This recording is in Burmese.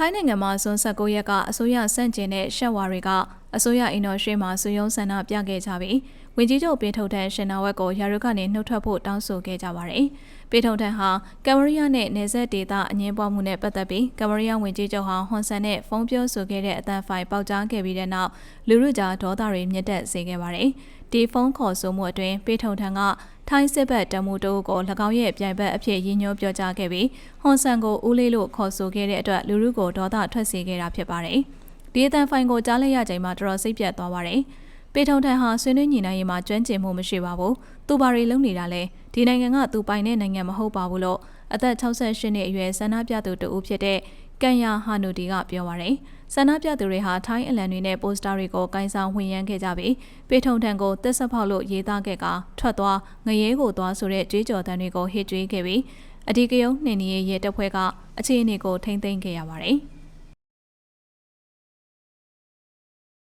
ထိုင်းနိုင်ငံမှာဇွန်19ရက်ကအစိုးရစန့်ကျင်တဲ့ရှက်ဝါတွေကအစိုးရအင်ဒိုရွှေမှာစုယုံဆန္ဒပြခဲ့ကြပြီးဝင်ကြီးချုပ်ပေထုံထန်ရှင်နာဝက်ကိုရာရုကနေနှုတ်ထွက်ဖို့တောင်းဆိုခဲ့ကြပါတယ်။ပေထုံထန်ဟာကမ်မရီးယားနဲ့နေဆက်ဒေတာအငင်းပွားမှုနဲ့ပတ်သက်ပြီးကမ်မရီးယားဝင်ကြီးချုပ်ဟာဟွန်ဆန်နဲ့ဖုန်းပြောဆိုခဲ့တဲ့အတန်ဖိုင်ပေါက်ကြားခဲ့ပြီးတဲ့နောက်လူရုကြားဒေါသတွေမြင့်တက်စေခဲ့ပါတယ်။ဒီဖုန်းခေါ်ဆိုမှုအတွင်းပေထုံထန်က ထိုင်းစစ်ဘက်တမှုတိုးကို၎င်းရဲ့ပြိုင်ဘက်အဖြစ်ရည်ညွှန်းပြောကြားခဲ့ပြီးဟွန်ဆန်ကိုဦးလေးလို့ခေါ်ဆိုခဲ့တဲ့အတွက်လူရုကိုဒေါသထွက်စေခဲ့တာဖြစ်ပါတယ်။ဒီအတန်ဖိုင်ကိုကြားလိုက်ရချိန်မှာတော်တော်စိတ်ပြတ်သွားပါတယ်။ပေထုံထန်ဟာဆွေးနွေးညီနိုင်ရေးမှာကျွမ်းကျင်မှုမရှိပါဘူး။သူဘာတွေလုပ်နေတာလဲ။ဒီနိုင်ငံကသူပိုင်တဲ့နိုင်ငံမဟုတ်ပါဘူးလို့အသက်68နှစ်အရွယ်ဆန္ဒပြသူတဦးဖြစ်တဲ့ ကန်ယာဟာနိုဒီကပြောပါရယ်ဆန္ဒပြသူတွေဟာထိုင်းအလံတွေနဲ့ပိုစတာတွေကိုကိုင်းဆောင်ဝင်ရမ်းခဲ့ကြပြီးပေထုံထံကိုတစ်ဆက်ဖောက်လို့ရေးသားခဲ့ကထွက်သွားငရဲကိုသွားဆိုတဲ့ကြွေးကြော်တမ်းတွေကိုဟစ်ကြွေးခဲ့ပြီးအဒီကယုံနှင်းနီရဲ့ရဲတပ်ဖွဲ့ကအခြေအနေကိုထိမ့်သိမ်းခဲ့ရပါတယ်။